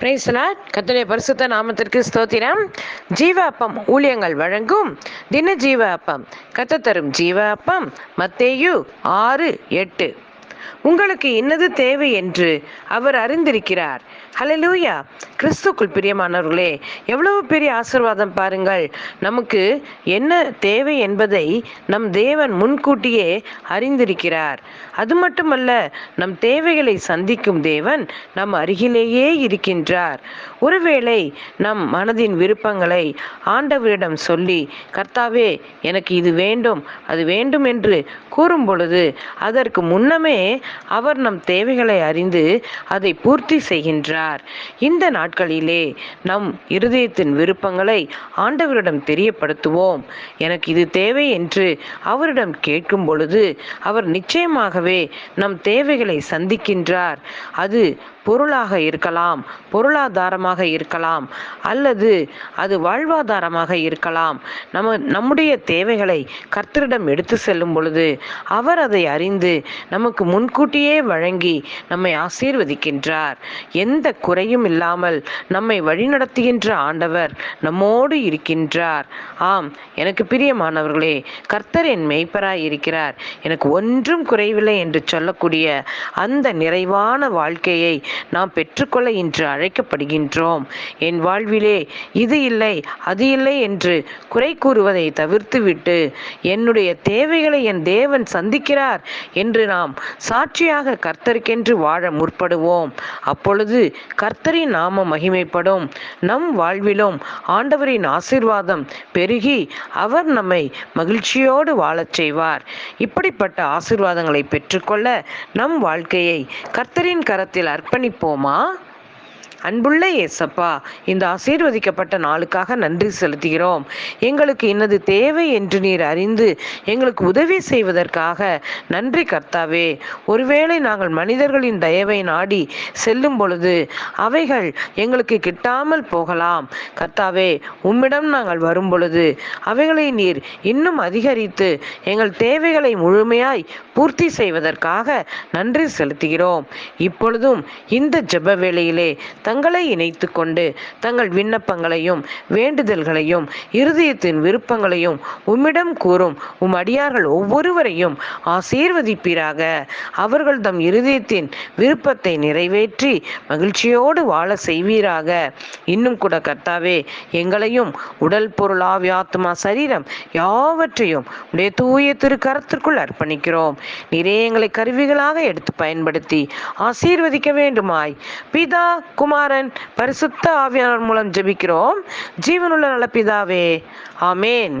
பிரேசலா கத்துடைய பரிசுத்த நாமத்திற்கு ஸ்தோத்திரம். ஜீவ அப்பம் ஊழியங்கள் வழங்கும் தின ஜீவ அப்பம் கத்த தரும் ஜீவ அப்பம் மத்தேயு ஆறு எட்டு. உங்களுக்கு என்னது தேவை என்று அவர் அறிந்திருக்கிறார். ஹalleluya கிறிஸ்துக்குள் பிரியமானவர்களே எவ்வளவு பெரிய ஆசிர்வாதம் பாருங்கள். நமக்கு என்ன தேவை என்பதை நம் தேவன் முன்கூட்டியே அறிந்திருக்கிறார். அது மட்டுமல்ல நம் தேவைகளை சந்திக்கும் தேவன் நம் அருகிலேயே இருக்கின்றார். ஒருவேளை நம் மனதின் விருப்பங்களை ஆண்டவரிடம் சொல்லி கர்த்தாவே எனக்கு இது வேண்டும் அது வேண்டும் என்று கூறும் பொழுது அதற்கு முன்னமே அவர் நம் தேவைகளை அறிந்து அதை பூர்த்தி செய்கின்றார். இந்த நாட்களிலே நம் இருதயத்தின் விருப்பங்களை ஆண்டவரிடம் தெரியப்படுத்துவோம். எனக்கு இது தேவை என்று அவரிடம் கேட்கும் பொழுது அவர் நிச்சயமாகவே நம் தேவைகளை சந்திக்கின்றார். அது பொருளாக இருக்கலாம் பொருளாதாரமாக இருக்கலாம் அல்லது அது வாழ்வாதாரமாக இருக்கலாம். நம்ம நம்முடைய தேவைகளை கர்த்தரிடம் எடுத்து செல்லும் பொழுது அவர் அதை அறிந்து நமக்கு முன்கூட்டியே வழங்கி நம்மை ஆசீர்வதிக்கின்றார். எந்த குறையும் இல்லாமல் நம்மை வழிநடத்துகின்ற ஆண்டவர் நம்மோடு இருக்கின்றார். ஆம் எனக்கு பிரியமானவர்களே கர்த்தர் என் மெய்ப்பராய் இருக்கிறார். எனக்கு ஒன்றும் குறைவில்லை என்று சொல்லக்கூடிய அந்த நிறைவான வாழ்க்கையை நாம் பெற்றுக்கொள்ள இன்று அழைக்கப்படுகின்றோம். என் வாழ்விலே இது இல்லை அது இல்லை என்று குறை கூறுவதை தவிர்த்துவிட்டு என்னுடைய தேவைகளை என் தேவன் சந்திக்கிறார் என்று நாம் சாட்சியாக கர்த்தருக்கென்று வாழ முற்படுவோம். அப்பொழுது கர்த்தரின் நாம மகிமைப்படும். நம் வாழ்விலும் ஆண்டவரின் ஆசிர்வாதம் பெருகி அவர் நம்மை மகிழ்ச்சியோடு வாழச் செய்வார். இப்படிப்பட்ட ஆசீர்வாதங்களை பெற்றுக்கொள்ள நம் வாழ்க்கையை கர்த்தரின் கரத்தில் அர்ப்பணிப்போமா அன்புள்ள ஏசப்பா இந்த ஆசீர்வதிக்கப்பட்ட நாளுக்காக நன்றி செலுத்துகிறோம். எங்களுக்கு இன்னது தேவை என்று நீர் அறிந்து எங்களுக்கு உதவி செய்வதற்காக நன்றி கர்த்தாவே. ஒருவேளை நாங்கள் மனிதர்களின் தயவை நாடி செல்லும் பொழுது அவைகள் எங்களுக்கு கிட்டாமல் போகலாம். கர்த்தாவே உம்மிடம் நாங்கள் வரும் பொழுது அவைகளை நீர் இன்னும் அதிகரித்து எங்கள் தேவைகளை முழுமையாய் பூர்த்தி செய்வதற்காக நன்றி செலுத்துகிறோம். இப்பொழுதும் இந்த ஜெப வேளையிலே தங்கள் இணைத்து கொண்டு தங்கள் விண்ணப்பங்களையும் வேண்டுதல்களையும் இருதயத்தின் விருப்பங்களையும் உம்மிடம் கூறும். உம் அடியார்கள் ஒவ்வொருவரையும் ஆசீர்வதிப்பீராக. அவர்கள் தம் இருதயத்தின் விருப்பத்தை நிறைவேற்றி மகிழ்ச்சியோடு வாழ செய்வீராக. இன்னும் கூட கர்த்தாவே எங்களையும் உடல் பொருள் ஆவி ஆத்மா சரீரம் யாவற்றையும் உடைய தூய திரு கரத்திற்குள் அர்ப்பணிக்கிறோம். நிறைய எங்களை கருவிகளாக எடுத்து பயன்படுத்தி ஆசீர்வதிக்க வேண்டுமாய். பிதா குமாரன் பரிசுத்த ஆவியானவர் மூலம் ஜெபிக்கிறோம். ஜீவனுள்ள நல்ல பிதாவே ஆமேன்.